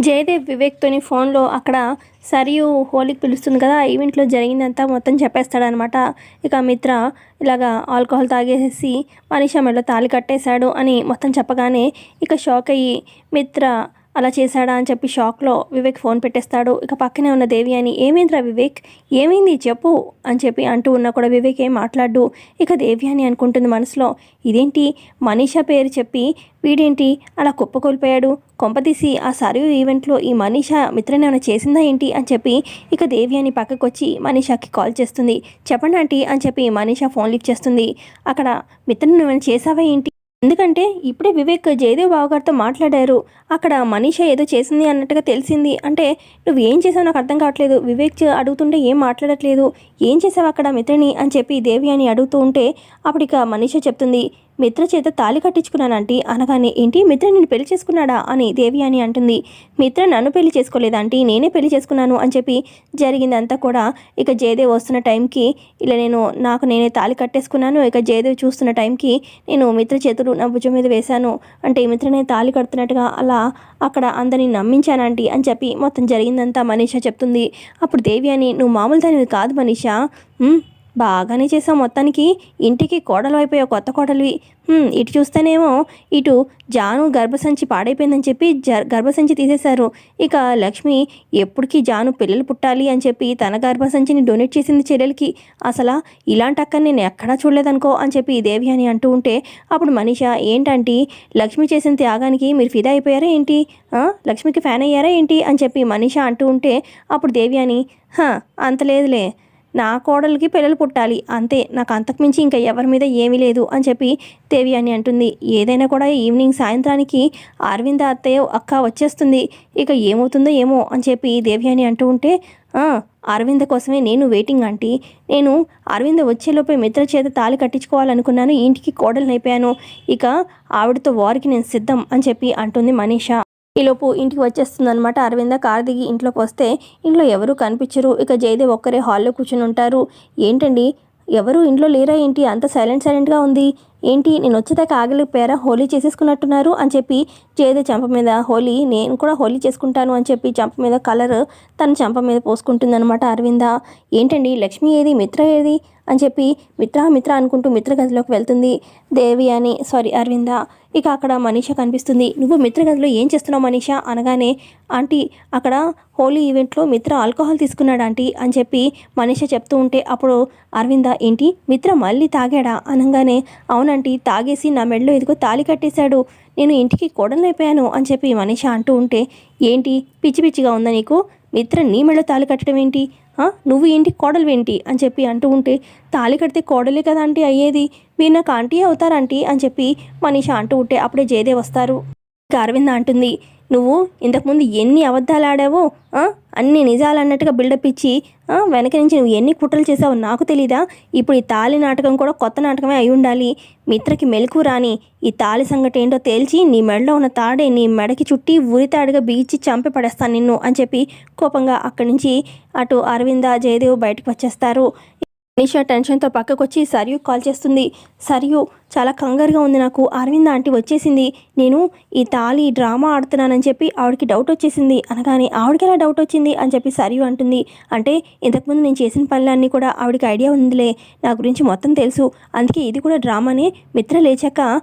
జయదేవ్ వివేక్తోని ఫోన్లో అక్కడ సరియు హోలీకి పిలుస్తుంది కదా ఈవెంట్లో జరిగిందంతా మొత్తం చెప్పేస్తాడనమాట ఇక మిత్ర ఇలాగా ఆల్కహాల్ తాగేసి మనీషా మెడలో తాళి కట్టేశాడు అని మొత్తం చెప్పగానే ఇక షాక్ అయ్యి మిత్ర అలా చేశాడా అని చెప్పి షాక్లో వివేక్ ఫోన్ పెట్టేస్తాడు. ఇక పక్కనే ఉన్న దేవి అని ఏమైందిరా వివేక్? ఏమైంది? చెప్పు అని చెప్పి అంటూ ఉన్నా కూడా వివేక్ ఏం మాట్లాడు. ఇక దేవి అని అనుకుంటుంది మనసులో ఇదేంటి? మనీషా పేరు చెప్పి వీడేంటి? అలా కుప్పకూలిపోయాడు కొంపతీసి ఆ సరియు ఈవెంట్లో ఈ మనీషా మిత్రని ఏమైనా చేసిందా ఏంటి? అని చెప్పి ఇక దేవి అని పక్కకు వచ్చి మనీషాకి కాల్ చేస్తుంది. చెప్పండి ఆంటీ అని చెప్పి మనీషా ఫోన్ లిఫ్ట్ చేస్తుంది. అక్కడ మిత్రని ఏమైనా చేసావా ఏంటి? ఎందుకంటే ఇప్పుడే వివేక్ జయదేవ్ బావగారితో మాట్లాడారు. అక్కడ మనీష ఏదో చేసింది అన్నట్టుగా తెలిసింది. అంటే నువ్వు ఏం చేసావు నాకు అర్థం కావట్లేదు. వివేక్ అడుగుతుంటే ఏం మాట్లాడట్లేదు. ఏం చేసావు అక్కడ మిత్రిని అని చెప్పి దేవి అని అడుగుతూ ఉంటే అప్పుడు ఇక మనీష చెప్తుంది మిత్ర చేత తాళి కట్టించుకున్నానంటీ అనగానే ఏంటి? మిత్ర నేను పెళ్ళి చేసుకున్నాడా? అని దేవి అని అంటుంది. మిత్ర నన్ను పెళ్ళి చేసుకోలేదంటీ నేనే పెళ్ళి చేసుకున్నాను అని చెప్పి జరిగిందంతా కూడా ఇక జయదేవ్ వస్తున్న టైంకి ఇలా నేను నాకు నేనే తాళి కట్టేసుకున్నాను. ఇక జయదేవ్ చూస్తున్న టైంకి నేను మిత్ర చేతులు నా భుజం మీద వేశాను. అంటే మిత్రనే తాళి కడుతున్నట్టుగా అలా అక్కడ అందరిని నమ్మించానంటీ అని చెప్పి మొత్తం జరిగిందంతా మనీషా చెప్తుంది. అప్పుడు దేవి అని నువ్వు మామూలు దానివి కాదు మనీషా. బాగానే చేసాం మొత్తానికి. ఇంటికి కోడలు అయిపోయావు కొత్త కోడలివి. ఇటు చూస్తేనేమో ఇటు జాను గర్భసంచి పాడైపోయిందని చెప్పి జర్ గర్భసంచి తీసేశారు. ఇక లక్ష్మి ఎప్పటికీ జాను పిల్లలు పుట్టాలి అని చెప్పి తన గర్భసంచిని డొనేట్ చేసింది చెల్లెలకి. అసలు ఇలాంటి అక్క నేను ఎక్కడా చూడలేదనుకో అని చెప్పి దేవి అని అంటూ ఉంటే అప్పుడు మనీష ఏంటంటే? లక్ష్మి చేసిన త్యాగానికి మీరు ఫిదా అయిపోయారా ఏంటి? లక్ష్మికి ఫ్యాన్ అయ్యారా ఏంటి? అని చెప్పి మనీష అంటూ ఉంటే అప్పుడు దేవి అని "హ, అంత లేదులే. నా కోడలికి పిల్లలు పుట్టాలి. అంతే నాకు అంతకుమించి ఇంకా ఎవరి మీద ఏమీ లేదు అని చెప్పి దేవి అని అంటుంది. ఏదైనా కూడా ఈవినింగ్ సాయంత్రానికి అరవింద అత్తయ్య అక్క వచ్చేస్తుంది. ఇక ఏమవుతుందో ఏమో అని చెప్పి దేవి అని అంటూ ఉంటే అరవింద కోసమే నేను వెయిటింగ్ ఆంటీ. నేను అరవింద వచ్చేలోపే మిత్ర చేత తాళి కట్టించుకోవాలనుకున్నాను. ఇంటికి కోడలు అయిపోయాను. ఇక ఆవిడతో వారికి నేను సిద్ధం అని చెప్పి అంటుంది మనీషా. ఈలోపు ఇంటికి వచ్చేస్తుందనమాట అరవింద కారు దిగి ఇంట్లోకి వస్తే ఇంట్లో ఎవరూ కనిపించరు. ఇక జయదేవ్ ఒక్కరే హాల్లో కూర్చుని ఉంటారు. ఏంటండి? ఎవరు ఇంట్లో లేరా ఏంటి? అంత సైలెంట్ సైలెంట్గా ఉంది. ఏంటి? నేను వచ్చేదాకా ఆగలేకపోయారా హోలీ చేసేసుకున్నట్టున్నారు అని చెప్పి చేదే చెంప మీద హోలీ నేను కూడా హోలీ చేసుకుంటాను అని చెప్పి చెంప మీద కలర్ తన చెంప మీద పోసుకుంటుందన్నమాట అరవింద. ఏంటండి? లక్ష్మి ఏది? మిత్ర ఏది? అని చెప్పి మిత్ర మిత్ర అనుకుంటూ మిత్ర గదిలోకి వెళ్తుంది. దేవి అని సారీ అరవింద. ఇక అక్కడ మనీష కనిపిస్తుంది. నువ్వు మిత్ర గదిలో ఏం చేస్తున్నావు మనీష? అనగానే ఆంటీ అక్కడ హోలీ ఈవెంట్లో మిత్ర ఆల్కహాల్ తీసుకున్నాడు ఆంటీ అని చెప్పి మనీష చెప్తూ ఉంటే అప్పుడు అరవింద ఏంటి? మిత్ర మళ్ళీ తాగాడా? అనగానే అవునంటీ తాగేసి నా మెడలో ఇదిగో తాళి కట్టేశాడు. నేను ఇంటికి కోడలైపోయాను అని చెప్పి మనీష అంటూ ఉంటే ఏంటి? పిచ్చి పిచ్చిగా ఉందా నీకు? మిత్ర నీ మెడలో తాళి కట్టడం ఏంటి? నువ్వు ఏంటి? కోడలు ఏంటి? అని చెప్పి అంటూ ఉంటే తాళి కడితే కోడలే కదా ఆంటీ అయ్యేది? మీరు నాకు ఆంటీ అవుతారంటీ అని చెప్పి మనీష అంటూ ఉంటే అప్పుడే జయదేవ్ వస్తారు. ఇక అరవింద అంటుంది నువ్వు ఇంతకుముందు ఎన్ని అబద్ధాలు ఆడావో అన్ని నిజాలు అన్నట్టుగా బిల్డప్ ఇచ్చి వెనక నుంచి నువ్వు ఎన్ని కుట్రలు చేసావో నాకు తెలీదా? ఇప్పుడు ఈ తాళి నాటకం కూడా కొత్త నాటకమే అయి ఉండాలి. మిత్రకి మెలకు రాని ఈ తాళి సంగతి ఏంటో తేల్చి నీ మెడలో ఉన్న తాడే నీ మెడకి చుట్టి ఉరితాడుగా బీచి చంపి పడేస్తాను నిన్ను అని చెప్పి కోపంగా అక్కడి నుంచి అటు అరవింద జయదేవ్ బయటకు వచ్చేస్తారు. నిషా టెన్షన్తో పక్కకొచ్చి సరియు కాల్ చేస్తుంది. సరియు చాలా కంగారుగా ఉంది నాకు. అరవింద్ ఆంటీ వచ్చేసింది. నేను ఈ తాళి డ్రామా ఆడుతున్నానని చెప్పి ఆవిడకి డౌట్ వచ్చేసింది. అనగానే ఆవిడకి ఎలా డౌట్ వచ్చింది? అని చెప్పి సరియు అంటుంది. అంటే ఇంతకుముందు నేను చేసిన పనులన్నీ కూడా ఆవిడకి ఐడియా ఉందిలే. నా గురించి మొత్తం తెలుసు. అందుకే ఇది కూడా డ్రామానే. మిత్ర లేచాక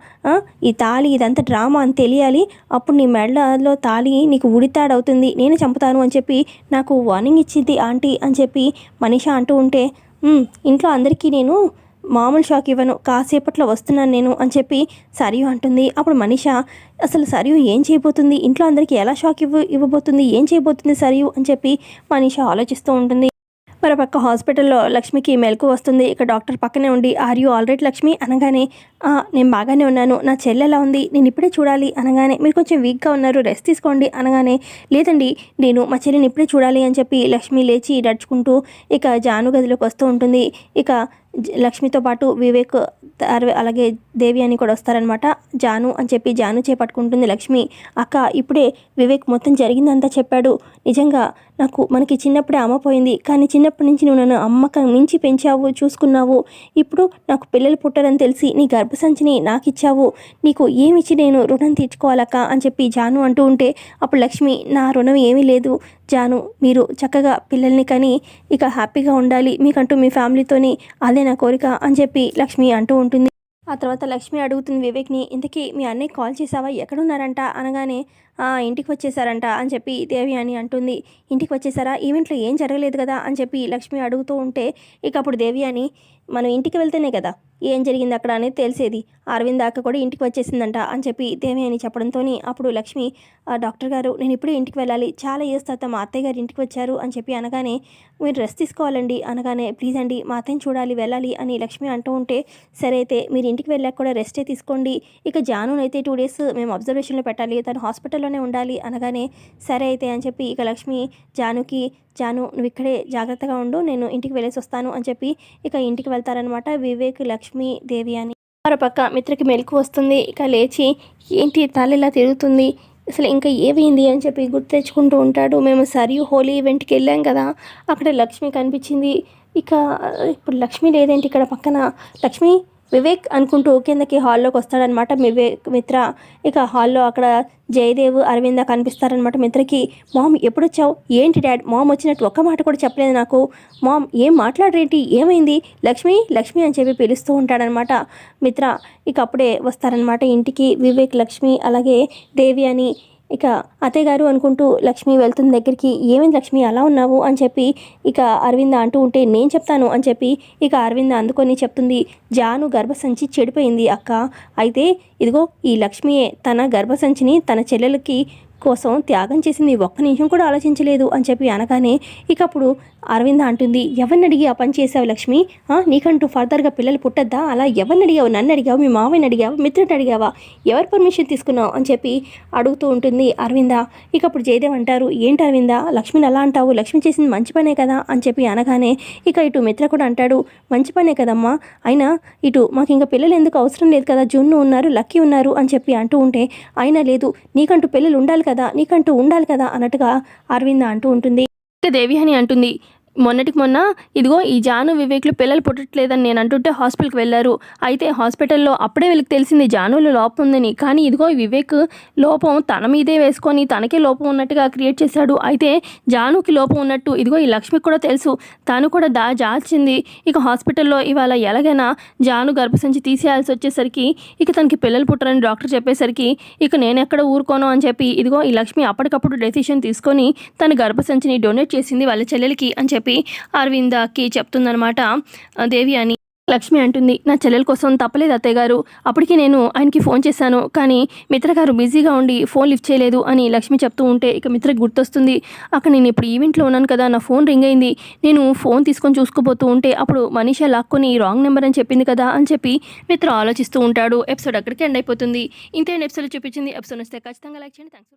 ఈ తాళి ఇదంతా డ్రామా అని తెలియాలి. అప్పుడు నీ మెడలో తాళి నీకు ఉడితాడవుతుంది నేను చంపుతాను అని చెప్పి నాకు వార్నింగ్ ఇచ్చింది ఆంటీ అని చెప్పి మనీషా అంటూ ఉంటే ఇంట్లో అందరికీ నేను మామూలు షాక్ ఇవ్వను కాసేపట్లో వస్తున్నాను నేను అని చెప్పి సరియు అంటుంది. అప్పుడు మనిష అసలు సరియు ఏం చేయబోతుంది? ఇంట్లో అందరికీ ఎలా షాక్ ఇవ్వ ఇవ్వబోతుంది? ఏం చేయబోతుంది సరియు? అని చెప్పి మనీష ఆలోచిస్తూ ఉంటుంది. మరోపక్క హాస్పిటల్లో లక్ష్మికి మెలకు వస్తుంది. ఇక డాక్టర్ పక్కనే ఉండి ఆర్ యూ ఆల్రెడీ లక్ష్మి? అనగానే నేను బాగానే ఉన్నాను. నా చెల్లె ఎలా ఉంది? నేను ఇప్పుడే చూడాలి. అనగానే మీరు కొంచెం వీక్గా ఉన్నారు. రెస్ట్ తీసుకోండి. అనగానే లేదండి నేను మా చెల్లిని ఇప్పుడే చూడాలి అని చెప్పి లక్ష్మి లేచి నడుచుకుంటూ ఇక జాను గదిలోకి వస్తూ ఉంటుంది. ఇక లక్ష్మితో పాటు వివేక్ అలాగే దేవి అని కూడా వస్తారనమాట జాను అని చెప్పి జాను చేపట్టుకుంటుంది లక్ష్మి. అక్క ఇప్పుడే వివేక్ మొత్తం జరిగిందంతా చెప్పాడు. నిజంగా నాకు మనకి చిన్నప్పుడే అమ్మ పోయింది. కానీ చిన్నప్పటి నుంచి నువ్వు నన్ను అమ్మకం మించి పెంచావు చూసుకున్నావు. ఇప్పుడు నాకు పిల్లలు పుట్టారని తెలిసి నీ గర్భసంచిని నాకు ఇచ్చావు నీకు ఏమిచ్చి నేను రుణం తీర్చుకోవాలక్క అని చెప్పి జాను అంటూ ఉంటే అప్పుడు లక్ష్మి నా రుణం ఏమీ లేదు. జాను మీరు చక్కగా పిల్లల్ని కని ఇక హ్యాపీగా ఉండాలి మీకంటూ మీ ఫ్యామిలీతోని అదే నా కోరిక అని చెప్పి లక్ష్మి అంటూ ఉంటుంది. ఆ తర్వాత లక్ష్మి అడుగుతుంది వివేక్ని ఇంతకీ మీ అన్నయ్య కాల్ చేసావా ఎక్కడున్నారంట? అనగానే "ఆ, ఇంటికి వచ్చేసారంట అని చెప్పి దేవి అని అంటుంది. ఇంటికి వచ్చేసారా ఈవెంట్లో ఏం జరగలేదు కదా? అని చెప్పి లక్ష్మి అడుగుతూ ఉంటే ఇక అప్పుడు దేవి అని మనం ఇంటికి వెళ్తేనే కదా ఏం జరిగింది అక్కడ అనేది తెలిసేది. అరవింద్ దాకా కూడా ఇంటికి వచ్చేసిందంట అని చెప్పి దేవి అని చెప్పడంతో అప్పుడు లక్ష్మి డాక్టర్ గారు నేను ఇప్పుడే ఇంటికి వెళ్ళాలి. చాలా ఇయర్స్ తర్వాత మా అత్తయ్య గారు ఇంటికి వచ్చారు అని చెప్పి అనగానే మీరు రెస్ట్ తీసుకోవాలండి అనగానే ప్లీజ్ అండి మా అత్తయ్యని చూడాలి వెళ్ళాలి అని లక్ష్మి అంటూ ఉంటే సరే అయితే మీరు ఇంటికి వెళ్ళాక కూడా రెస్టే తీసుకోండి. ఇక జాను అయితే టూ డేస్ మేము అబ్జర్వేషన్లో పెట్టాలి. తను హాస్పిటల్లోనే ఉండాలి అనగానే సరే అయితే అని చెప్పి ఇక లక్ష్మి జానుకి జాను నువ్వు ఇక్కడే జాగ్రత్తగా ఉండు. నేను ఇంటికి వెళ్ళేసి వస్తాను అని చెప్పి ఇక ఇంటికి వెళ్తారనమాట వివేక్ లక్ష్మి దేవి అని. మరోపక్క మిత్రకి మెలకు వస్తుంది. ఇక లేచి ఏంటి తల ఇలా తిరుగుతుంది? అసలు ఇంకా ఏమైంది అని చెప్పి గుర్తు తెచ్చుకుంటూ ఉంటాడు. మేము సరియు హోలీ ఈవెంట్కి వెళ్ళాం కదా అక్కడ లక్ష్మి కనిపించింది. ఇక ఇప్పుడు లక్ష్మి లేదేంటి ఇక్కడ పక్కన? లక్ష్మి? వివేక్ అనుకుంటూ కిందకి హాల్లోకి వస్తాడనమాట. వివేక్ మిత్ర ఇక హాల్లో అక్కడ జయదేవ్ అరవింద కనిపిస్తారనమాట మిత్రకి. మామ్ ఎప్పుడు వచ్చావు ఏంటి డాడ్? మామ్ వచ్చినట్టు ఒక్క మాట కూడా చెప్పలేదు నాకు. మామ్ ఏం మాట్లాడరేంటి? ఏమైంది? లక్ష్మి లక్ష్మి అని చెప్పి పిలుస్తూ ఉంటాడనమాట మిత్ర. ఇక అప్పుడే వస్తారనమాట ఇంటికి. వివేక్ లక్ష్మి అలాగే దేవి అని ఇక అత్తయ్య గారు అనుకుంటూ లక్ష్మి వెళ్తున్న దగ్గరికి ఏమైంది లక్ష్మి అలా ఉన్నావు? అని చెప్పి ఇక అరవింద అంటూ ఉంటే నేను చెప్తాను అని చెప్పి ఇక అరవింద అందుకొని చెప్తుంది జాను గర్భసంచి చెడిపోయింది అక్క. అయితే ఇదిగో ఈ లక్ష్మియే తన గర్భసంచిని తన చెల్లెలకి కోసం త్యాగం చేసింది ఒక్క నిమిషం కూడా ఆలోచించలేదు అని చెప్పి అనగానే ఇక అప్పుడు అరవింద అంటుంది ఎవరిని అడిగి ఆ పని చేసావు లక్ష్మి? నీకంటూ ఫర్దర్గా పిల్లలు పుట్టద్దా? అలా ఎవరిని అడిగావు? నన్ను అడిగావు? మీ మావయ్యని అడిగావు? మిత్రుడిని అడిగావా? ఎవరి పర్మిషన్ తీసుకున్నావు? అని చెప్పి అడుగుతూ ఉంటుంది అరవింద. ఇక అప్పుడు జయదేవ్ అంటారు ఏంటి అరవింద? లక్ష్మిని అలా అంటావు? లక్ష్మి చేసింది మంచి పనే కదా? అని చెప్పి అనగానే ఇక ఇటు మిత్ర కూడా అంటాడు మంచి పనే కదమ్మా. అయినా ఇటు మాకు ఇంకా పిల్లలు ఎందుకు అవసరం లేదు కదా? జున్ను ఉన్నారు లక్కీ ఉన్నారు అని చెప్పి అంటూ ఉంటే అయినా లేదు నీకంటూ పిల్లలు ఉండాలి కదా నీకంటూ ఉండాలి కదా అన్నట్టుగా అరవింద అంటూ ఉంటుంది. దేవి అని అంటుంది మొన్నటికి మొన్న ఇదిగో ఈ జాను వివేక్లు పిల్లలు పుట్టట్లేదని నేను అంటుంటే హాస్పిటల్కి వెళ్ళారు. అయితే హాస్పిటల్లో అప్పుడే వీళ్ళకి తెలిసింది జానులో లోపం ఉందని. కానీ ఇదిగో వివేక్ లోపం తన మీదే వేసుకొని తనకే లోపం ఉన్నట్టుగా క్రియేట్ చేశాడు. అయితే జానుకి లోపం ఉన్నట్టు ఇదిగో ఈ లక్ష్మికి కూడా తెలుసు. తను కూడా దా జాల్చింది. ఇక హాస్పిటల్లో ఇవాళ ఎలాగైనా జాను గర్భసంచి తీసేయాల్సి వచ్చేసరికి ఇక తనకి పిల్లలు పుట్టరని డాక్టర్ చెప్పేసరికి ఇక నేను ఎక్కడ ఊరుకోను అని చెప్పి ఇదిగో ఈ లక్ష్మి అప్పటికప్పుడు డెసిషన్ తీసుకొని తన గర్భసంచిని డొనేట్ చేసింది వాళ్ళ చెల్లెలకి అని చెప్పి చెప్పి అరవిందకి చెప్తుందనమాట దేవి అని లక్ష్మి అంటుంది నా చెల్లెల కోసం తప్పలేదు అత్తయ్య గారు. అప్పటికి నేను ఆయనకి ఫోన్ చేశాను. కానీ మిత్ర గారు బిజీగా ఉండి ఫోన్ లిఫ్ట్ చేయలేదు అని లక్ష్మి చెప్తూ ఉంటే ఇక మిత్రకి గుర్తొస్తుంది. అక్కడ నేను ఇప్పుడు ఈవెంట్లో ఉన్నాను కదా నా ఫోన్ రింగ్ అయింది. నేను ఫోన్ తీసుకొని చూసుకుపోతూ ఉంటే అప్పుడు మనీషా లాక్కొని రాంగ్ నెంబర్ అని చెప్పింది కదా అని చెప్పి మిత్ర ఆలోచిస్తూ ఉంటాడు. ఎపిసోడ్ అక్కడికి ఎండ్ అయిపోతుంది. ఇంతే ఎపిసోడ్ చూపించింది. ఎపిసోడ్ వస్తే ఖచ్చితంగా లైక్ చేయండి. థ్యాంక్స్